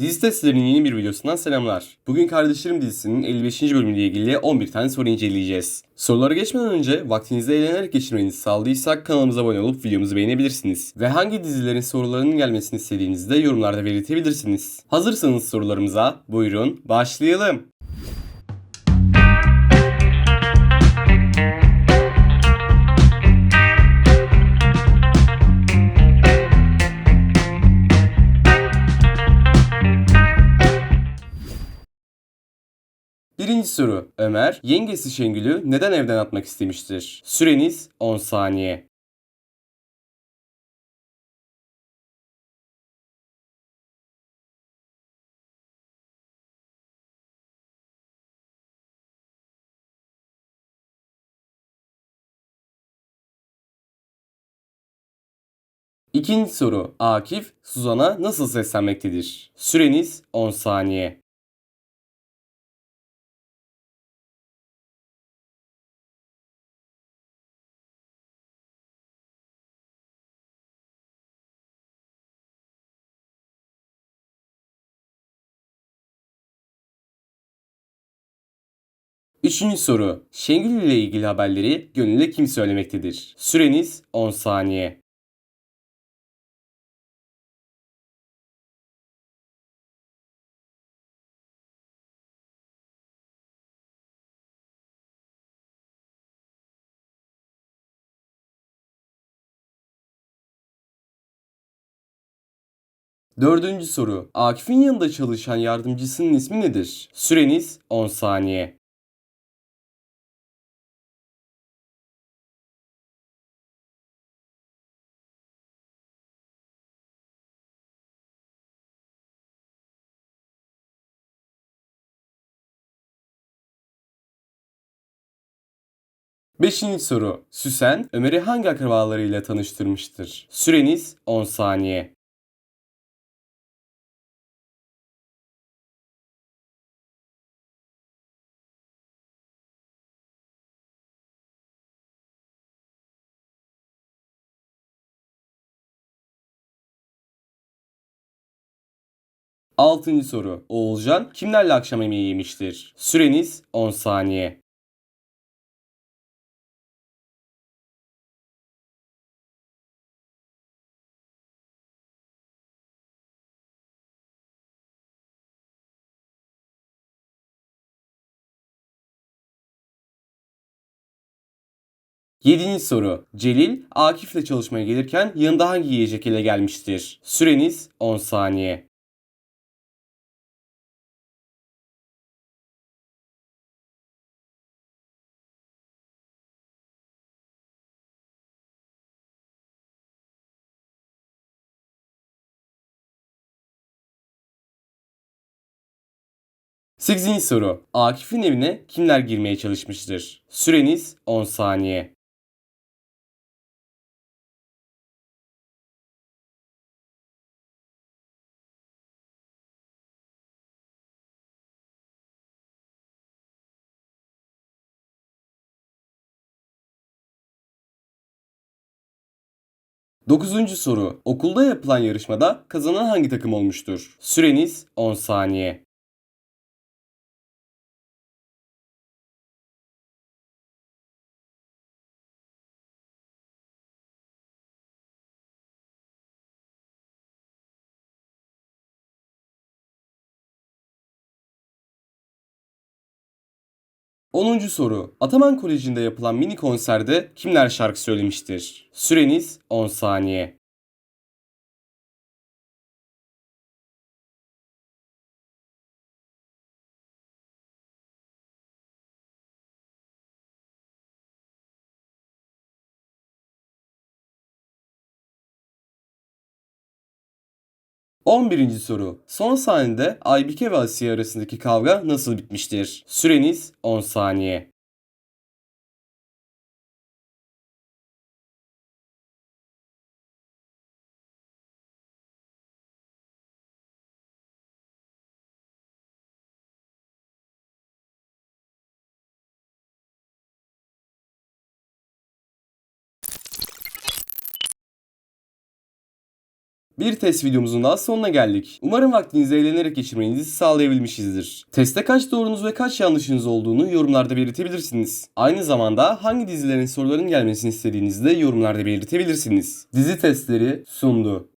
Dizi testlerinin yeni bir videosundan selamlar. Bugün Kardeşlerim dizisinin 55. bölümüyle ilgili 11 tane soru inceleyeceğiz. Sorulara geçmeden önce vaktinizi eğlenerek geçirmenizi sağladıysak kanalımıza abone olup videomuzu beğenebilirsiniz. Ve hangi dizilerin sorularının gelmesini istediğinizi de yorumlarda belirtebilirsiniz. Hazırsanız sorularımıza buyurun başlayalım. Birinci soru. Ömer, yengesi Şengül'ü neden evden atmak istemiştir? Süreniz 10 saniye. İkinci soru. Akif, Suzan'a nasıl seslenmektedir? Süreniz 10 saniye. Üçüncü soru. Şengül ile ilgili haberleri Gönül'e kim söylemektedir? Süreniz 10 saniye. Dördüncü soru. Akif'in yanında çalışan yardımcısının ismi nedir? Süreniz 10 saniye. Beşinci soru. Süsen, Ömer'i hangi akrabalarıyla tanıştırmıştır? Süreniz 10 saniye. Altıncı soru. Oğulcan kimlerle akşam yemeği yemiştir? Süreniz 10 saniye. Yedinci soru. Celil, Akif'le çalışmaya gelirken yanında hangi yiyecek ile gelmiştir? Süreniz 10 saniye. Sekizinci soru. Akif'in evine kimler girmeye çalışmıştır? Süreniz 10 saniye. Dokuzuncu soru. Okulda yapılan yarışmada kazanan hangi takım olmuştur? Süreniz 10 saniye. Onuncu soru. Ataman Koleji'nde yapılan mini konserde kimler şarkı söylemiştir? Süreniz 10 saniye. On birinci soru. Son sahnede Aybike ve Asiye arasındaki kavga nasıl bitmiştir? Süreniz 10 saniye. Bir test videomuzun daha sonuna geldik. Umarım vaktinizi eğlenerek geçirmenizi sağlayabilmişizdir. Teste kaç doğrunuz ve kaç yanlışınız olduğunu yorumlarda belirtebilirsiniz. Aynı zamanda hangi dizilerin soruların gelmesini istediğinizi de yorumlarda belirtebilirsiniz. Dizi testleri sundu.